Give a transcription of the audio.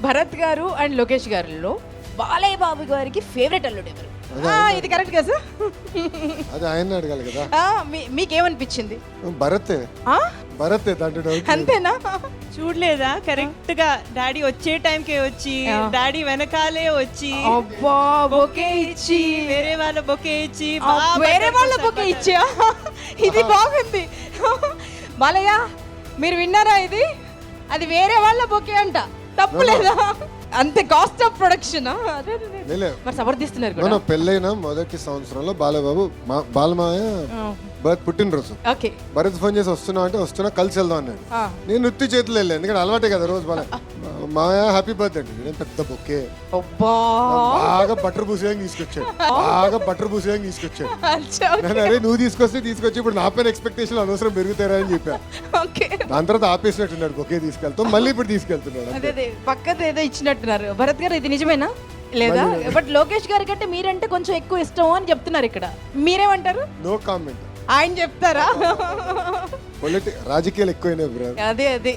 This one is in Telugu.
భరత్ గారు అండ్ లోకేష్ గారిలో బాలయ్య బాబు గారికి ఫేవరెట్ అల్లుడు ఎవరు? ఆ, ఇది కరెక్ట్ కదా? సార్ అది ఆయన అడగాలి కదా. ఆ, మీ- మీకేమనిపించింది? భరతే. ఆ? భరతే దాంట్లో డౌట్ లేదు. అంతేనా? చూడలేదా? కరెక్ట్గా డాడీ వచ్చే టైంకే వచ్చి. డాడీ వెనకాలే వచ్చి అబ్బా బొకే ఇచ్చి. వేరే వాళ్ళ బొకే ఇచ్చి ఆ, బాగా వేరే వాళ్ళ బొకే ఇచ్చా? ఇది బాగుంది. బాలయ్య మీరు విన్నారా ఇది? అది వేరే వాళ్ళ బొకే అంట. తప్పు లేదా అంతే కాస్ట్ ఆఫ్ ప్రొడక్షన్. మరి సమర్థిస్తున్నారు కూడా? పెళ్ళైన మొదటి సంవత్సరంలో బాలబాబు బాలమాయ బర్త్ పుట్టినరోజు. ఓకే. భరత్ ఫోన్ చేసి వస్తున్నా అంటే వస్తున్నా కలిసి వెళ్దాం అన్నాడు. నేను నృత్య చేతులు వెళ్ళాను ఎందుకంటే అలవాటే కదా రోజు బాల మాయ హ్యాపీ బర్త్డే అంటే నేను పెద్ద బొక్కే అబ్బా. బాగా బటర్ పూసేయంగా తీసుకొచ్చాడు. బాగా బటర్ పూసేయంగా తీసుకొచ్చాడు. నేను అరే నువ్వు తీసుకొస్తే తీసుకొచ్చి ఇప్పుడు నా పైన ఎక్స్పెక్టేషన్ అనవసరం పెరుగుతారా అని చెప్పా. ఓకే. దాని తర్వాత ఆపేసినట్టున్నాడు బొకే తీసుకెళ్తాం మళ్ళీ ఇప్పుడు తీసుకెళ్తున్నాడు అదే అదే పక్కది ఇచ్చినట్టున్నారు భరత్ గారు ఇది నిజమేనా? లేదా? బట్ లోకేష్ గారి కంటే మీరంటే కొంచెం ఎక్కువ ఇష్టం అని చెప్తున్నారు ఇక్కడ. మీరేమంటారు? నో కామెంట్ ఆయన చెప్తారా? పొలిటి రాజకీయాలు ఎక్కువైనాయి బ్రదర్. అదే అదే.